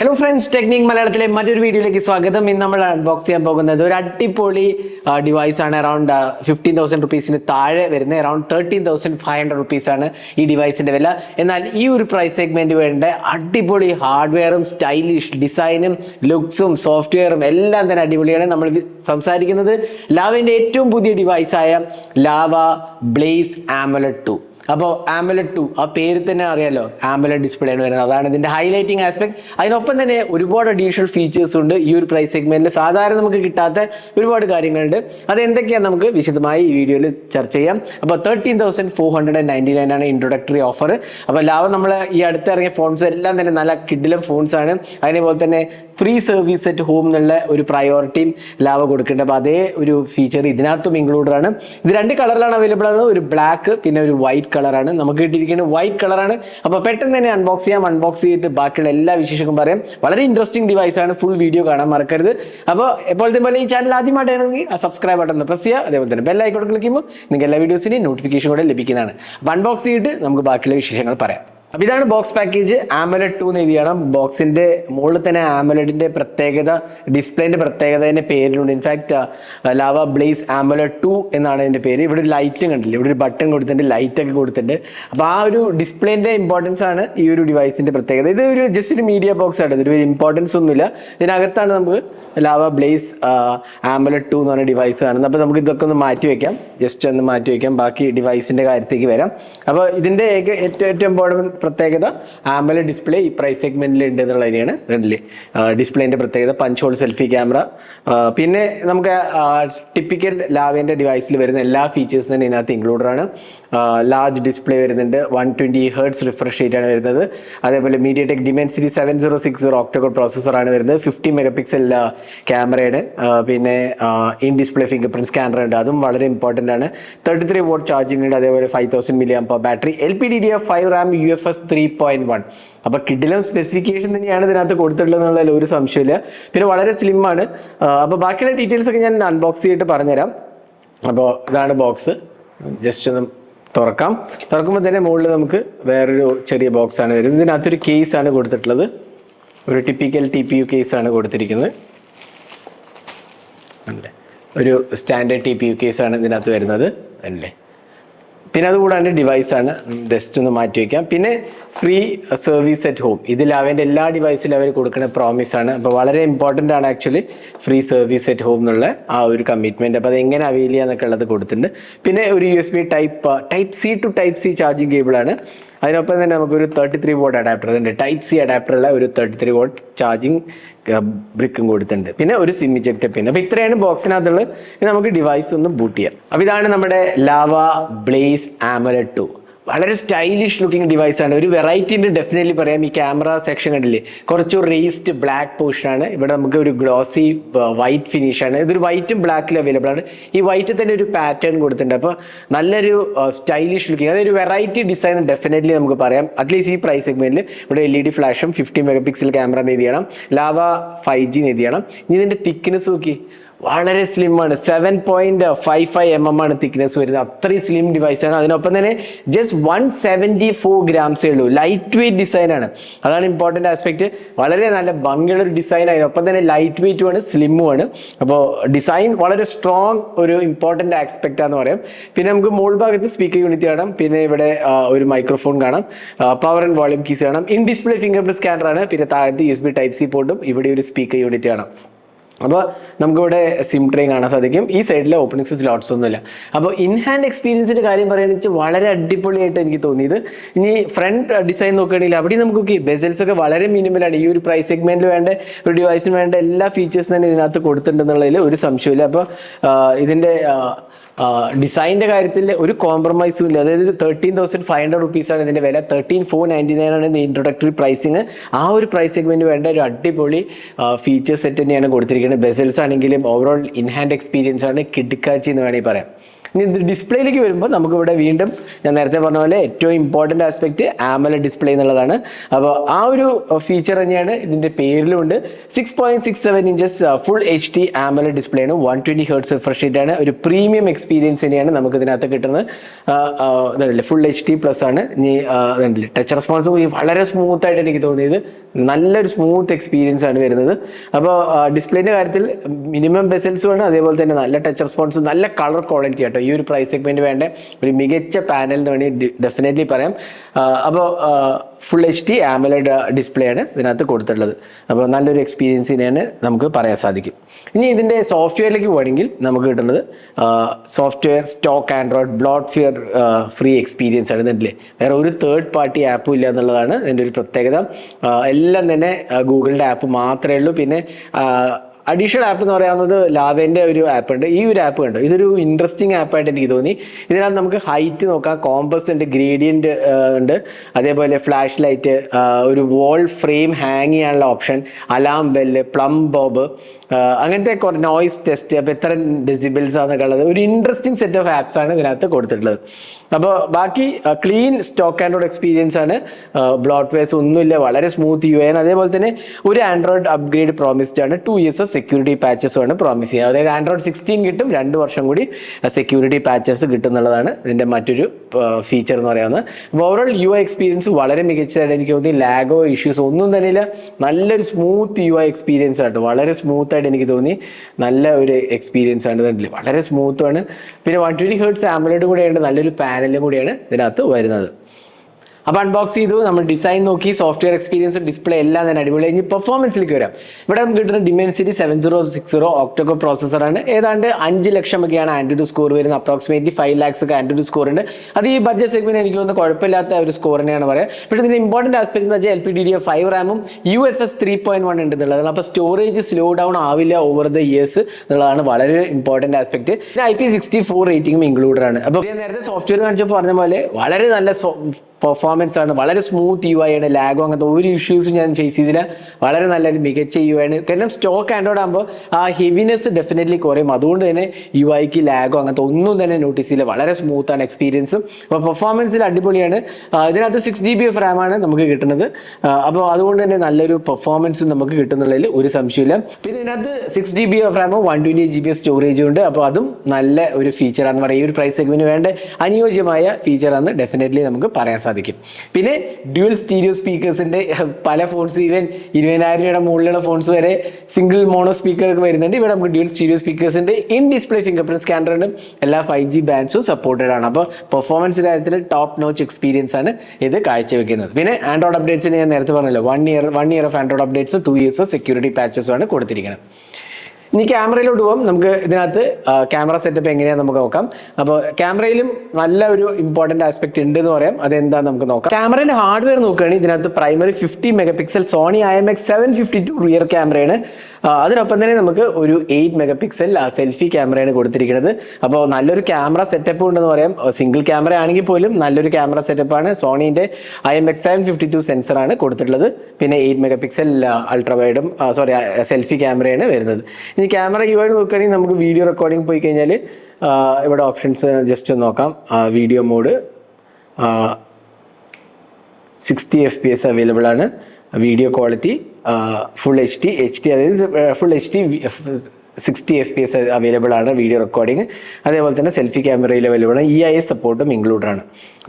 Hello friends technique മലയാളത്തിലെ മറ്റൊരു വീഡിയോയിലേക്ക് സ്വാഗതം. ഇന്ന് നമ്മൾ അൺബോക്സ് ചെയ്യാൻ പോകുന്നത് ഒരു അടിപൊളി ഡിവൈസ് ആണ്. അറൗണ്ട് ഫിഫ്റ്റീൻ തൗസൻഡ് റുപ്പീസിന് താഴെ വരുന്നത്. Around thirteen thousand five hundred rupees ആണ് ഈ ഡിവൈസിന്റെ വില. എന്നാൽ ഈ ഒരു പ്രൈസ് സെഗ്മെന്റ് വേണ്ട അടിപൊളി ഹാർഡ്വെയറും സ്റ്റൈലിഷ് ഡിസൈനും ലുക്സും സോഫ്റ്റ്വെയറും എല്ലാം തന്നെ അടിപൊളിയാണ് നമ്മൾ സംസാരിക്കുന്നത്. ലാവയുടെ ഏറ്റവും പുതിയ ഡിവൈസായ ലാവ ബ്ലേസ് ആമലറ്റ് ടു അപ്പോൾ ആംബുലറ്റ് ടു ആ പേര് തന്നെ അറിയാലോ ആംബുലറ്റ് ഡിസ്പ്ലേ ആണ് വരുന്നത്. അതാണ് ഇതിന്റെ ഹൈലൈറ്റിംഗ് ആസ്പെക്ട് അതിനൊപ്പം തന്നെ ഒരുപാട് അഡീഷണൽ ഫീച്ചേഴ്സ് ഉണ്ട് ഈ ഒരു പ്രൈസ് സെഗ്മെന്റിൽ സാധാരണ നമുക്ക് കിട്ടാത്ത ഒരുപാട് കാര്യങ്ങളുണ്ട്. അത് എന്തൊക്കെയാണ് നമുക്ക് വിശദമായി ഈ വീഡിയോയിൽ ചർച്ച ചെയ്യാം. അപ്പോൾ thirteen thousand four hundred and ninety nine ആണ് ഇൻട്രൊഡക്ടറി ഓഫർ അപ്പോൾ എല്ലാവരും നമ്മൾ ഈ അടുത്ത് ഇറങ്ങിയ ഫോൺസ് എല്ലാം തന്നെ നല്ല കിഡിലും ഫോൺസ് ആണ്. അതേപോലെ തന്നെ ഫ്രീ സർവീസ് അറ്റ് ഹോം എന്നുള്ള ഒരു പ്രയോറിറ്റിയും ലാവ കൊടുക്കേണ്ടത്. അപ്പോൾ അതേ ഒരു ഫീച്ചർ ഇതിനകത്തും ഇൻക്ലൂഡഡ് ആണ്. ഇത് രണ്ട് കളറിലാണ് അവൈലബിൾ ആണ്. ഒരു ബ്ലാക്ക് പിന്നെ ഒരു വൈറ്റ് കളറാണ് നമുക്ക് കിട്ടിയിരിക്കുന്നത്. വൈറ്റ് കളറാണ് അപ്പോൾ പെട്ടെന്ന് തന്നെ അൺബോക്സ് ചെയ്യാം. അൺബോക്സ് ചെയ്തിട്ട് ബാക്കിയുള്ള എല്ലാ വിശേഷങ്ങളും പറയാം. വളരെ ഇൻട്രസ്റ്റിംഗ് ഡിവൈസ് ആണ്. ഫുൾ വീഡിയോ കാണാൻ മറക്കരുത്. അപ്പോൾ എപ്പോഴത്തെ പോലെ ഈ ചാനൽ ആദ്യമായിട്ടാണെങ്കിൽ സബ്സ്ക്രൈബ് ബട്ടൺ പ്രസ് ചെയ്യുക. അതേപോലെ തന്നെ ബെല്ലൈക്കോട്ട് ക്ലിക്ക് ചെയ്യുമ്പോൾ നിങ്ങൾക്ക് എല്ലാ വീഡിയോസിന്റെയും നോട്ടിഫിക്കേഷൻ കൂടെ ലഭിക്കുന്നതാണ്. അപ്പോൾ അൺബോക്സ് ചെയ്തിട്ട് നമുക്ക് ബാക്കിയുള്ള വിശേഷങ്ങൾ പറയാം. അപ്പൊ ഇതാണ് ബോക്സ് പാക്കേജ് ആമലഡ് ടു എന്ന് എഴുതിയാണ്. ബോക്സിന്റെ മുകളിൽ തന്നെ ആമലഡിന്റെ പ്രത്യേകത ഡിസ്പ്ലേന്റെ പ്രത്യേകത എന്റെ പേരിലുണ്ട്. In fact Lava Blaze AMOLED two എന്നാണ് എന്റെ പേര്. ഇവിടെ ഒരു ലൈറ്റും കണ്ടില്ല? ഇവിടെ ഒരു ബട്ടൺ കൊടുത്തിട്ടുണ്ട് ലൈറ്റ് ഒക്കെ കൊടുത്തിട്ടുണ്ട്. അപ്പൊ ആ ഒരു ഡിസ്പ്ലേന്റെ ഇമ്പോർട്ടൻസ് ആണ് ഈ ഒരു ഡിവൈസിന്റെ പ്രത്യേകത. ഇത് ഒരു ജസ്റ്റ് ഒരു മീഡിയ ബോക്സ് ആണ് ഇതൊരു ഇമ്പോർട്ടൻസ് ഒന്നുമില്ല. ഇതിനകത്താണ് നമുക്ക് ലാവ ബ്ലേസ് ആമലഡ് ടു എന്ന് പറഞ്ഞ ഡിവൈസ് കാണുന്നത്. അപ്പോൾ നമുക്ക് ഇതൊക്കെ ഒന്ന് മാറ്റി വെക്കാം. ജസ്റ്റ് ഒന്ന് മാറ്റി വെക്കാം. ബാക്കി ഡിവൈസിന്റെ കാര്യത്തേക്ക് വരാം. അപ്പോൾ ഇതിന്റെ ഏറ്റവും ഏറ്റവും ഇമ്പോർട്ടന്റ് പ്രത്യേകത ആമല ഡിസ്പ്ലേ ഈ പ്രൈസ് സെഗ്മെന്റിൽ ഉണ്ട് എന്നുള്ള കണ്ടില്ലേ ഡിസ്പ്ലേന്റെ പ്രത്യേകത പഞ്ച് ഹോൾ സെൽഫി ക്യാമറ പിന്നെ നമുക്ക് ടിപ്പിക്കൽ ലാവേന്റെ ഡിവൈസിൽ വരുന്ന എല്ലാ ഫീച്ചേഴ്സും തന്നെ ഇതിനകത്ത് ഇൻക്ലൂഡഡ് ആണ്. ലാർജ് ഡിസ്പ്ലേ വരുന്നുണ്ട്. വൺ ട്വന്റി ഹേർട്സ് റിഫ്രഷ് ആണ് വരുന്നത്. അതേപോലെ MediaTek Dimensity seven zero six zero octa core പ്രോസസ്സറാണ് വരുന്നത്. ഫിഫ്റ്റി മെഗാ പിക്സൽ ക്യാമറയാണ് പിന്നെ in display fingerprint scanner ഉണ്ട്. അതും വളരെ ഇമ്പോർട്ടന്റ് ആണ്. തേർട്ടി ത്രീ വോട്ട് ചാർജിംഗ് ഉണ്ട്. അതേപോലെ five thousand milliamp battery L P D D F five RAM U F S three point one അപ്പോൾ കിഡിലും സ്പെസിഫിക്കേഷൻ തന്നെയാണ് ഇതിനകത്ത് കൊടുത്തിട്ടുള്ളത് ഒരു സംശയമില്ല പിന്നെ വളരെ സ്ലിം ആണ്. അപ്പോൾ ബാക്കിയുള്ള ഡീറ്റെയിൽസ് ഒക്കെ ഞാൻ അൺബോക്സ് ചെയ്തിട്ട് പറഞ്ഞുതരാം. അപ്പോൾ ഇതാണ് ബോക്സ് ജസ്റ്റ് ഒന്ന് തുറക്കാം. തുറക്കുമ്പോൾ തന്നെ മുകളിൽ നമുക്ക് വേറൊരു ചെറിയ ബോക്സ് ആണ് വരുന്നത്. ഇതിനകത്തൊരു കേസ് ആണ് കൊടുത്തിട്ടുള്ളത്. ഒരു typical T P U case ആണ് കൊടുത്തിരിക്കുന്നത്. അല്ലേ? ഒരു standard T P U case ആണ് ഇതിനകത്ത് വരുന്നത്. അല്ലേ? പിന്നെ അതുകൂടാണ്ട് ഡിവൈസാണ് ജസ്റ്റ് ഒന്ന് മാറ്റി വയ്ക്കാം പിന്നെ ഫ്രീ സർവീസ് അറ്റ് ഹോം ഇതിൽ അവന്റെ എല്ലാ ഡിവൈസിലും അവർ കൊടുക്കുന്ന പ്രോമിസ് ആണ്. അപ്പോൾ വളരെ ഇമ്പോർട്ടന്റ് ആണ് actually free service at home എന്നുള്ള ആ ഒരു കമ്മിറ്റ്മെന്റ് അപ്പോൾ അത് എങ്ങനെ അവൈൽ ചെയ്യാന്നൊക്കെ ഉള്ളത് കൊടുത്തിട്ടുണ്ട്. പിന്നെ ഒരു U S B type type C two type C charging കേബിളാണ് അതിനൊപ്പം തന്നെ നമുക്കൊരു തേർട്ടി ത്രീ വോട്ട് അഡാപ്റ്റർ ഉണ്ട്. ടൈപ്പ് സി അഡാപ്റ്ററുള്ള ഒരു തേർട്ടി ത്രീ വോട്ട് ചാർജിങ് ബ്രിക്കും കൊടുത്തിട്ടുണ്ട്. പിന്നെ ഒരു സിം ഇജക്റ്റ് പിൻ അപ്പോൾ ഇത്രയാണ് ബോക്സിനകത്തുള്ളത് നമുക്ക് ഡിവൈസ് ഒന്ന് ബൂട്ട് ചെയ്യാം. അപ്പോൾ ഇതാണ് നമ്മുടെ ലാവ ബ്ലേസ് ആമലറ്റ് ടു വളരെ സ്റ്റൈലിഷ് ലുക്കിംഗ് ഡിവൈസ് ആണ്. ഒരു വെറൈറ്റി ഉണ്ട് ഡെഫിനറ്റ്ലി പറയാം. ഈ ക്യാമറ സെക്ഷൻ കണ്ടില്ലേ? കുറച്ച് റേസ്ഡ് ബ്ലാക്ക് പോർഷൻ ആണ്. ഇവിടെ നമുക്ക് ഒരു ഗ്ലോസി വൈറ്റ് ഫിനിഷ് ആണ്. ഇതൊരു വൈറ്റും ബ്ലാക്കിൽ അവൈലബിൾ ആണ്. ഈ വൈറ്റിൽ തന്നെ ഒരു പാറ്റേൺ കൊടുത്തിട്ടുണ്ട്. അപ്പോൾ നല്ലൊരു സ്റ്റൈലിഷ് ലുക്കിംഗ് ഒരു വെറൈറ്റി ഡിസൈൻ ഡെഫിനറ്റ്ലി നമുക്ക് പറയാം. അറ്റ്ലീസ്റ്റ് ഈ പ്രൈസ് സെഗ്മെന്റിൽ ഇവിടെ എൽ ഇ ഡി ഫ്ലാഷും ഫിഫ്റ്റി മെഗാ പിക്സൽ ക്യാമറ നീതി ചെയ്യണം. ലാവ ഫൈവ് ജി നീതി ചെയ്യണം. ഇനി ഇതിന്റെ തിക്നെസ് നോക്കി വളരെ സ്ലിം ആണ്. Seven point five five M M ആണ് തിക്നെസ് വരുന്നത്. അത്രയും സ്ലിം ഡിവൈസ് ആണ്. അതിനൊപ്പം തന്നെ ജസ്റ്റ് വൺ സെവന്റി ഫോർ ഗ്രാംസേ ഉള്ളൂ. ലൈറ്റ് വെയിറ്റ് ഡിസൈൻ ആണ്. അതാണ് ഇമ്പോർട്ടന്റ് ആസ്പെക്ട് വളരെ നല്ല ഭംഗിയുള്ള ഒരു ഡിസൈൻ അതിനൊപ്പം തന്നെ ലൈറ്റ് വെയ്റ്റും ആണ് സ്ലിമ്മും ആണ്. അപ്പോൾ ഡിസൈൻ വളരെ സ്ട്രോങ് ഒരു ഇമ്പോർട്ടന്റ് ആസ്പെക്റ്റ് ആണെന്ന് പറയാം. പിന്നെ നമുക്ക് മോൾ ഭാഗത്ത് സ്പീക്കർ യൂണിറ്റ് കാണാം. പിന്നെ ഇവിടെ ഒരു മൈക്രോഫോൺ കാണാം. പവർ ആൻഡ് വോളിയം കീസ് കാണാം. ഇൻ ഡിസ്പ്ലേ ഫിംഗർ പ്രിന്റ് ആണ്. പിന്നെ താഴത്ത് U S B type C പോർട്ടും ഇവിടെ ഒരു സ്പീക്കർ യൂണിറ്റ് കാണാം. അപ്പോൾ നമുക്കിവിടെ സിം ട്രെയിൻ കാണാൻ സാധിക്കും. ഈ സൈഡിലെ ഓപ്പണിംഗ് സ്വിച്ച് ലോട്ട്സ് ഒന്നുമില്ല. അപ്പോൾ ഇൻ ഹാൻഡ് എക്സ്പീരിയൻസിന്റെ കാര്യം പറയുകയാണെങ്കിൽ വളരെ അടിപൊളിയായിട്ട് എനിക്ക് തോന്നിയത്. ഇനി ഫ്രണ്ട് ഡിസൈൻ നോക്കുകയാണെങ്കിൽ അവിടെ നമുക്ക് ബെസൽസ് ഒക്കെ വളരെ മിനിമലാണ് ഈ ഒരു പ്രൈസ് സെഗ്മെന്റിൽ വേണ്ട ഒരു ഡിവൈസിന് വേണ്ട എല്ലാ ഫീച്ചേഴ്സും തന്നെ ഇതിനകത്ത് കൊടുത്തിട്ടുണ്ടെന്നുള്ളതിൽ ഒരു സംശയമില്ല അപ്പോൾ ഇതിന്റെ ഡിസൈനിന്റെ കാര്യത്തിൽ ഒരു കോംപ്രമൈസും ഇല്ല. അതായത് തേർട്ടീൻ തൗസൻഡ് ഫൈവ് ഹൺഡ്രഡ് റുപ്പീസാണ് ഇതിന്റെ വില. തേർട്ടീൻ ഫോർ നയന്റി നയൻ ആണ് ഇൻട്രൊഡക്ടറി പ്രൈസിങ് ആ ഒരു പ്രൈസ് സെഗ്മെന്റ് വേണ്ട. ഒരു അടിപൊളി ഫീച്ചർ സെറ്റ് തന്നെയാണ് കൊടുത്തിരിക്കുന്നത്. ബെസൽസ് ആണെങ്കിലും ഓവറോൾ ഇൻഹാൻഡ് എക്സ്പീരിയൻസ് ആണ്. കിഡ്ക്കാച്ചി എന്ന് വേണമെങ്കിൽ പറയാം. ഇനി ഡിസ്പ്ലേയിലേക്ക് വരുമ്പോൾ നമുക്കിവിടെ വീണ്ടും ഞാൻ നേരത്തെ പറഞ്ഞ പോലെ ഏറ്റവും ഇമ്പോർട്ടന്റ് ആസ്പെക്റ്റ് ആമല ഡിസ്പ്ലേ എന്നുള്ളതാണ്. അപ്പോൾ ആ ഒരു ഫീച്ചർ തന്നെയാണ്. ഇതിന്റെ പേരിലുണ്ട് six point six seven inches full H D AMOLED display ആണ്. വൺ ട്വന്റി ഹേർട്സ് റേറ്റ് ആണ്. ഒരു പ്രീമിയം എക്സ്പീരിയൻസ് തന്നെയാണ് നമുക്ക് ഇതിനകത്ത് കിട്ടുന്നത് ഇതല്ലേ ഫുൾ എച്ച് ഡി പ്ലസ് ആണ്. ഇനി ഇതുണ്ടല്ലേ ടച്ച് റെസ്പോൺസും വളരെ സ്മൂത്ത് ആയിട്ട് എനിക്ക് തോന്നിയത്. നല്ലൊരു സ്മൂത്ത് എക്സ്പീരിയൻസ് ആണ് വരുന്നത്. അപ്പോൾ ഡിസ്പ്ലേന്റെ കാര്യത്തിൽ മിനിമം ബെസൽസും ആണ്. അതേപോലെ തന്നെ നല്ല ടച്ച് റെസ്പോൺസും നല്ല കളർ ക്വാളിറ്റി ആട്ടോ ഈ ഒരു പ്രൈസ് സെഗ്മെന്റ് വേണ്ട? ഒരു മികച്ച പാനൽ എന്ന് വേണമെങ്കിൽ ഡെഫിനറ്റ്ലി പറയാം. അപ്പോൾ full H D AMOLED display ആണ് ഇതിനകത്ത് കൊടുത്തിട്ടുള്ളത്. അപ്പോൾ നല്ലൊരു എക്സ്പീരിയൻസ് തന്നെയാണ് നമുക്ക് പറയാൻ സാധിക്കും. ഇനി ഇതിന്റെ സോഫ്റ്റ്വെയറിലേക്ക് പോകണമെങ്കിൽ നമുക്ക് കിട്ടുന്നത് software stock Android bloatware free experience ആണ് ഇതിന്റെ വേറെ ഒരു തേർഡ് പാർട്ടി ആപ്പും ഇല്ല എന്നുള്ളതാണ് ഇതിന്റെ ഒരു പ്രത്യേകത. എല്ലാം തന്നെ ഗൂഗിളിന്റെ ആപ്പ് മാത്രമേ ഉള്ളൂ. പിന്നെ അഡീഷണൽ ആപ്പ് എന്ന് പറയുന്നത് ലാവേന്റെ ഒരു ആപ്പ് ഉണ്ട്. ഈ ഒരു ആപ്പ് ഉണ്ട് ഇതൊരു ഇൻട്രസ്റ്റിംഗ് ആപ്പായിട്ട് എനിക്ക് തോന്നി. ഇതിനകത്ത് നമുക്ക് ഹൈറ്റ് നോക്കാം. കോമ്പസ് ഉണ്ട് ഗ്രേഡിയന്റ് ഉണ്ട്. അതേപോലെ ഫ്ലാഷ് ലൈറ്റ് ഒരു വോൾ ഫ്രെയിം ഹാങ് ചെയ്യാനുള്ള option alarm bell plumb bob അങ്ങനത്തെ കുറേ നോയിസ് ടെസ്റ്റ് അപ്പോൾ എത്ര ഡെസിബിൾസ് ആണെന്നുള്ളത് ഒരു ഇൻട്രസ്റ്റിംഗ് സെറ്റ് ഓഫ് ആപ്സ് ആണ് ഇതിനകത്ത് കൊടുത്തിട്ടുള്ളത്. അപ്പോൾ ബാക്കി ക്ലീൻ സ്റ്റോക്ക് ആൻഡ്രോയിഡ് എക്സ്പീരിയൻസ് ആണ്. ബ്ലോട്ട് വേസ് ഒന്നുമില്ല വളരെ സ്മൂത്ത് യു എൻ അതേപോലെ തന്നെ ഒരു ആൻഡ്രോയിഡ് അപ്ഗ്രേഡ് പ്രോമിസ്ഡ് ആണ്. ടു ഇയേഴ്സ് ഓഫ് സെക്യൂരിറ്റി പാച്ചസും ആണ് പ്രോമിസ് ചെയ്യുക അതായത് ആൻഡ്രോയിഡ് സിക്സ്റ്റീൻ കിട്ടും രണ്ട് വർഷം കൂടി സെക്യൂരിറ്റി പാച്ചസ് കിട്ടും എന്നുള്ളതാണ് ഇതിന്റെ മറ്റൊരു ഫീച്ചർ എന്ന് പറയുന്നത്. അപ്പോൾ ഓവറോൾ യു എക്സ്പീരിയൻസ് വളരെ മികച്ചതായിട്ട് എനിക്ക് തോന്നി. ലാഗോ ഇഷ്യൂസ് ഒന്നും തന്നെ ഇല്ല നല്ലൊരു സ്മൂത്ത് യു എക്സ്പീരിയൻസ് ആയിട്ട് വളരെ സ്മൂത്ത് ആയിട്ട് എനിക്ക് തോന്നി. നല്ല ഒരു എക്സ്പീരിയൻസ് ആണ് ഇതിൽ വളരെ സ്മൂത്ത് ആണ്. പിന്നെ വൺ ട്വന്റി ഹേർട്സ് ആംബുലേഡ് കൂടെയാണ് നല്ലൊരു പാനലും കൂടിയാണ് ഇതിനകത്ത് വരുന്നത്. അപ്പോൾ അൺബോക്സ് ചെയ്തു നമ്മൾ ഡിസൈൻ നോക്കി സോഫ്റ്റ്വെയർ എക്സ്പീരിയൻസ് ഡിസ്പ്ലേ എല്ലാം തന്നെ അടിപൊളി. ഇനി പെർഫോമൻസിലേക്ക് വരാം. ഇവിടെ നമുക്ക് കിട്ടുന്ന Dimensity seven zero six zero octa core പ്രോസസ്സറാണ് ഏതാണ്ട് അഞ്ച് ലക്ഷം ഒക്കെയാണ് ആൻഡ്രോയിഡ് സ്കോർ വരുന്നത്. അപ്രോക്സിമേറ്റ്ലി ഫൈവ് ലാക്സ് ഒക്കെ ആൻഡ്രോയിഡ് സ്കോർ ഉണ്ട്. അത് ഈ ബഡ്ജറ്റ് സെഗ്മെന്റ് എനിക്ക് തോന്നുന്നു കുഴപ്പമില്ലാത്ത ഒരു സ്കോർ തന്നെയാണ് പറയുക പക്ഷേ ഇതിന്റെ ഇമ്പോർട്ടന്റ് ആസ്പെക്ട് എന്ന് വെച്ചാൽ L P D D five റാമും U F S three point one ഉണ്ട് എന്നുള്ളതാണ് അപ്പോൾ സ്റ്റോറേജ് സ്ലോ ഡൗൺ ആവില്ല ഓവർ ദ ഇയേഴ്സ് എന്നുള്ളതാണ് വളരെ ഇമ്പോർട്ടന്റ് ആസ്പെക്ട് പിന്നെ ഐ പി സിക്സ്റ്റി ഫോർ റേറ്റിംഗും ഇൻക്ലൂഡഡ് ആണ്. അപ്പോൾ നേരത്തെ സോഫ്റ്റ്വെയർ കാണിച്ചപ്പോൾ പറഞ്ഞ പോലെ വളരെ നല്ല പെർഫോമൻസ് ആണ്. വളരെ സ്മൂത്ത് യു ഐ ആണ് ലാഗോ അങ്ങനത്തെ ഒരു ഇഷ്യൂസും ഞാൻ ഫേസ് ചെയ്തില്ല. വളരെ നല്ലൊരു മികച്ച യു ആണ് കാരണം സ്റ്റോക്ക് ആൻഡ്രോയിഡ് ആകുമ്പോൾ ആ ഹെവിനെസ് ഡെഫിനറ്റ്ലി കുറയും. അതുകൊണ്ട് തന്നെ യു ഐക്ക് ലാഗോ അങ്ങനത്തെ ഒന്നും തന്നെ നോട്ടീസ് ചെയ്യില്ല. വളരെ സ്മൂത്താണ് എക്സ്പീരിയൻസ് അപ്പോൾ പെർഫോമൻസിൽ അടിപൊളിയാണ്. ഇതിനകത്ത് സിക്സ് ജി ബി എഫ് റാമാണ് നമുക്ക് കിട്ടുന്നത്. അപ്പോൾ അതുകൊണ്ട് തന്നെ നല്ലൊരു പെർഫോമൻസ് നമുക്ക് കിട്ടുന്നുള്ളതിൽ ഒരു സംശയമില്ല പിന്നെ ഇതിനകത്ത് സിക്സ് ജി ബി എഫ് റാമും one twenty G B F സ്റ്റോറേജും ഉണ്ട്. അപ്പോൾ അതും നല്ല ഒരു ഫീച്ചറാണെന്ന് പറയാം. ഈ ഒരു പ്രൈസ് സെഗ്മെന്റ് വേണ്ട അനുയോജ്യമായ ഫീച്ചറാണെന്ന് ഡെഫിനറ്റ്ലി നമുക്ക് പറയാൻ സാധിക്കും. പിന്നെ ഡ്യുവൽ സ്റ്റീരിയോ സ്പീക്കേഴ്സിന്റെ പല ഫോൺസ് ഈവൻ ഇരുപതിനായിരം രൂപയുടെ മുകളിലുള്ള ഫോൺസ് വരെ സിംഗിൾ മോണോ സ്പീക്കർ ഒക്കെ വരുന്നുണ്ട്. ഇവിടെ നമുക്ക് ഡ്യുവൽ സ്റ്റീരിയോ സ്പീക്കേഴ്സിന്റെ in display fingerprint scanner ഉണ്ട്. എല്ലാ ഫൈവ് ജി ബാൻഡ്സും സപ്പോർട്ടഡ് ആണ്. അപ്പോൾ പെർഫോമൻസ് കാര്യത്തിൽ ടോപ്പ് നോച്ച് എക്സ്പീരിയൻസ് ആണ് ഇത് കാഴ്ചവെക്കുന്നത്. പിന്നെ ആൻഡ്രോയിഡ് അപ്ഡേറ്റ്സിന് ഞാൻ നേരത്തെ പറഞ്ഞല്ലോ. One year one year of Android updates two years security പാച്ചസും ആണ് കൊടുത്തിരിക്കുന്നത് ഇനി ക്യാമറയിലോട്ട് പോകും നമുക്ക് ഇതിനകത്ത് ക്യാമറ സെറ്റപ്പ് എങ്ങനെയാണെന്ന് നമുക്ക് നോക്കാം. അപ്പോൾ ക്യാമറയിലും നല്ല ഒരു ഇമ്പോർട്ടന്റ് ആസ്പെക്ട് ഉണ്ട് എന്ന് പറയാം. അതെന്താ നമുക്ക് നോക്കാം. ക്യാമറയുടെ ഹാർഡ്വെയർ നോക്കുകയാണെങ്കിൽ ഇതിനകത്ത് primary fifty megapixel Sony I M X seven fifty two rear ക്യാമറയാണ് അതിനൊപ്പം തന്നെ നമുക്ക് ഒരു എയ്റ്റ് മെഗാ പിക്സൽ സെൽഫി ക്യാമറയാണ് കൊടുത്തിരിക്കുന്നത്. അപ്പോൾ നല്ലൊരു ക്യാമറ സെറ്റപ്പ് ഉണ്ടെന്ന് പറയാം. സിംഗിൾ ക്യാമറ ആണെങ്കിൽ പോലും നല്ലൊരു ക്യാമറ സെറ്റപ്പാണ് സോണീന്റെ I M X seven fifty two സെൻസറാണ് കൊടുത്തിട്ടുള്ളത്. പിന്നെ എയ്റ്റ് മെഗാ പിക്സൽ അൾട്രാവൈഡും സോറി സെൽഫി ക്യാമറയാണ് വരുന്നത്. ഇനി ക്യാമറ യു ആയിട്ട് നോക്കുകയാണെങ്കിൽ നമുക്ക് വീഡിയോ റെക്കോർഡിംഗ് പോയി കഴിഞ്ഞാൽ ഇവിടെ ഓപ്ഷൻസ് ജസ്റ്റ് നോക്കാം. Video mode sixty F P S available ആണ്. Video quality full H D H D അതായത് full H D sixty F P S available ആണ് വീഡിയോ റെക്കോർഡിംഗ് അതേപോലെ തന്നെ സെൽഫി ക്യാമറയിൽ അവൈലബിൾ ആണ്. ഇ ഐ എസ് സപ്പോർട്ടും include ആണ്.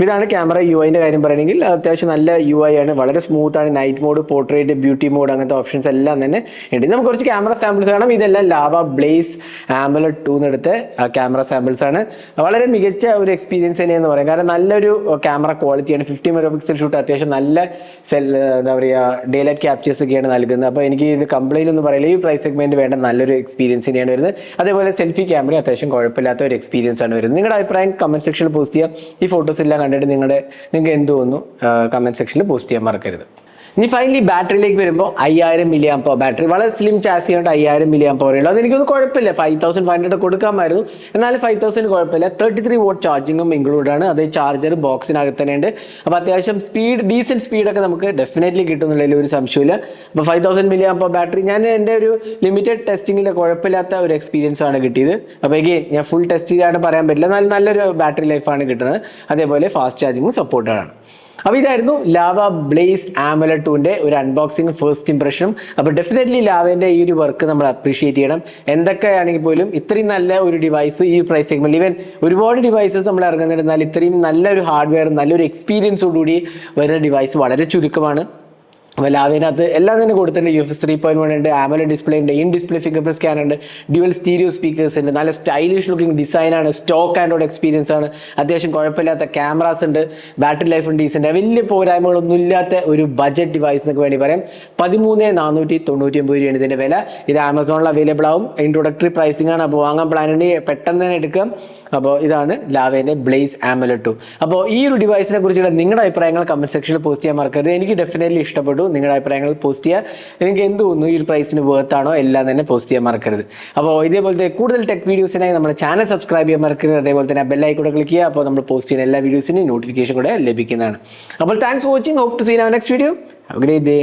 ഇതാണ് ക്യാമറ യു ഐന്റെ കാര്യം പറയുകയാണെങ്കിൽ അത്യാവശ്യം നല്ല യു ഐ ആണ്. വളരെ സ്മൂത്ത് ആണ്. Night mode portrait beauty mode അങ്ങനത്തെ ഓപ്ഷൻസ് എല്ലാം തന്നെ ഉണ്ട്. നമുക്ക് കുറച്ച് ക്യാമറ സാമ്പിൾസ് കാണാം. ഇതെല്ലാം ലാവ ബ്ലേസ് ആമല ടൂ എന്നെടുത്ത് ക്യാമറ സാമ്പിൾസ് ആണ്. വളരെ മികച്ച ഒരു എക്സ്പീരിയൻസ് തന്നെയെന്ന് പറയാം. കാരണം നല്ലൊരു ക്യാമറ ക്വാളിറ്റിയാണ് ഫിഫ്റ്റി മെഗാ പിക്സൽ ഷൂട്ട് അത്യാവശ്യം നല്ല സെൽ എന്താ പറയുക ഡേ ലൈറ്റ് ക്യാപ്ചേഴ്സ് ഒക്കെയാണ് നൽകുന്നത്. അപ്പോൾ എനിക്ക് ഇത് കംപ്ലൈന്റ് ഒന്നും പറയില്ല. ഈ പ്രൈസ് സെഗ്മെന്റ് വേണ്ട നല്ലൊരു എക്സ്പീരിയൻസ് തന്നെയാണ് വരുന്നത്. അതേപോലെ സെൽഫി ക്യാമറ അത്യാവശ്യം കുഴപ്പമില്ലാത്ത ഒരു എക്സ്പീരിയൻസ് ആണ് വരുന്നത്. നിങ്ങളുടെ അഭിപ്രായം കമന്റ് സെക്ഷനിൽ പോസ്റ്റ് ചെയ്യുക. ഈ ഫോട്ടോസ് എല്ലാം കണ്ടിട്ട് നിങ്ങളുടെ നിങ്ങൾക്ക് എന്ത് തോന്നുന്നു? കമന്റ് സെക്ഷനിൽ പോസ്റ്റ് ചെയ്യാൻ മറക്കരുത്. ഇനി ഫൈനലി ബാറ്ററിയിലേക്ക് വരുമ്പോൾ അയ്യായിരം മില്ലി ആമ്പോ ബാറ്ററി. വളരെ സ്ലിം ചാസി ചെയ്യേണ്ട അയ്യായിരം മില്ലി ആമ്പോ ഉള്ളൂ അതെനിക്കൊന്നും കുഴപ്പമില്ല. ഫൈവ് തൗസൻഡ് ഫൈവ് ഹൺഡ്രഡ് കൊടുക്കാമായിരുന്നു. എന്നാലും ഫൈവ് തൗസൻഡ് കുഴപ്പമില്ല. തേർട്ടി ത്രീ വോട്ട് ചാർജിങ്ങും ഇൻക്ലൂഡ് ആണ്. അത് ചാർജർ ബോക്സിനകത്ത് തന്നെ ഉണ്ട്. അപ്പോൾ അത്യാവശ്യം സ്പീഡ് ഡീസന്റ് സ്പീഡൊക്കെ നമുക്ക് ഡെഫിനറ്റ്ലി കിട്ടുന്നുള്ളതിൽ ഒരു സംശയമില്ല അപ്പോൾ five thousand milliamp battery. ഞാൻ എന്റെ ഒരു ലിമിറ്റഡ് ടെസ്റ്റിങ്ങിൽ കുഴപ്പമില്ലാത്ത ഒരു എക്സ്പീരിയൻസ് ആണ് കിട്ടിയത്. അപ്പോൾ എഗെയിൻ ഞാൻ ഫുൾ ടെസ്റ്റ് ചെയ്തായിട്ട് പറയാൻ പറ്റില്ല. എന്നാൽ നല്ലൊരു ബാറ്ററി ലൈഫാണ് കിട്ടുന്നത്. അതേപോലെ ഫാസ്റ്റ് ചാർജിങ്ങും സപ്പോർട്ടാണ് അപ്പോൾ ഇതായിരുന്നു ലാവ ബ്ലേസ് ആമല ടൂന്റെ ഒരു അൺബോക്സിങ് ഫസ്റ്റ് ഇംപ്രഷനും അപ്പോൾ ഡെഫിനറ്റ്ലി ലാവേന്റെ ഈ ഒരു വർക്ക് നമ്മൾ അപ്രീഷിയേറ്റ് ചെയ്യണം. എന്തൊക്കെയാണെങ്കിൽ പോലും ഇത്രയും നല്ല ഒരു ഡിവൈസ് ഈ പ്രൈസ് സെഗ്മെന്റ് ഈവൻ ഒരുപാട് ഡിവൈസസ് നമ്മൾ ഇറങ്ങുന്നുണ്ട്. എന്നാൽ ഇത്രയും നല്ലൊരു ഹാർഡ്വെയർ നല്ലൊരു എക്സ്പീരിയൻസോടുകൂടി വരുന്ന ഡിവൈസ് വളരെ ചുരുക്കമാണ്. അപ്പോൾ അതിനകത്ത് എല്ലാം തന്നെ കൊടുത്തിട്ടുണ്ട്. U F three point one ഉണ്ട് ആമല ഡിസ്പ്ലേ ഉണ്ട് in display fingerprint scan ഉണ്ട് ഡ്യുവൽ സ്റ്റീരിയോ സ്പീക്കേഴ്സ് ഉണ്ട് നല്ല സ്റ്റൈലിഷ് ലുക്കിംഗ് ഡിസൈൻ ആണ് സ്റ്റോക്ക് ആൻഡ്രോയിഡ് എക്സ്പീരിയൻസ് ആണ്. അത്യാവശ്യം കുഴപ്പമില്ലാത്ത ക്യാമറാസ് ഉണ്ട് ബാറ്ററി ലൈഫ് ഉണ്ട് ഡീസന്റ് വലിയ പോരായ്മകളൊന്നും ഇല്ലാത്ത ഒരു ബഡ്ജറ്റ് ഡിവൈസ് എന്നൊക്കെ വേണ്ടി പറയാം. പതിമൂന്ന് നാനൂറ്റി തൊണ്ണൂറ്റി ഒമ്പത് രൂപയാണ് ഇതിന്റെ വില. ഇത് ആമസോണിൽ അവൈലബിൾ ആവും. ഇൻട്രൊഡക്ടറി പ്രൈസിംഗ് ആണ്. അപ്പോൾ വാങ്ങാൻ പ്ലാൻ ഉണ്ടെങ്കിൽ പെട്ടെന്ന് തന്നെ എടുക്കാം. അപ്പോൾ ഇതാണ് ലാവേന്റെ ബ്ലേസ് ആമലെട്ടു അപ്പോൾ ഈ ഒരു ഡിവൈസിനെ കുറിച്ചുള്ള നിങ്ങളുടെ അഭിപ്രായങ്ങൾ കമന്റ് സെക്ഷനിൽ പോസ്റ്റ് ചെയ്യാൻ മറക്കരുത്. എനിക്ക് ഡെഫിനറ്റ്ലി ഇഷ്ടപ്പെട്ടു. നിങ്ങളുടെ അഭിപ്രായങ്ങൾ പോസ്റ്റ് ചെയ്യുക. നിങ്ങൾക്ക് എന്ത് തോന്നുന്നു? ഈ ഒരു പ്രൈസിന് വേർത്താണോ എല്ലാം തന്നെ പോസ്റ്റ് ചെയ്യാൻ മറക്കരുത്. അപ്പോൾ ഇതേപോലത്തെ കൂടുതൽ ടെക് വീഡിയോസിനായി നമ്മുടെ ചാനൽ സബ്സ്ക്രൈബ് ചെയ്യാൻ മറക്കരുത്. അതേപോലെ തന്നെ ബെല്ലൈ കൂടെ ക്ലിക്ക് ചെയ്യുക. അപ്പോൾ നമ്മൾ പോസ്റ്റ് ചെയ്യുന്ന എല്ലാ വീഡിയോസിനും നോട്ടിഫിക്കേഷൻ കൂടെ ലഭിക്കുന്നതാണ്. അപ്പോൾ thanks for watching hope to seen our next video great day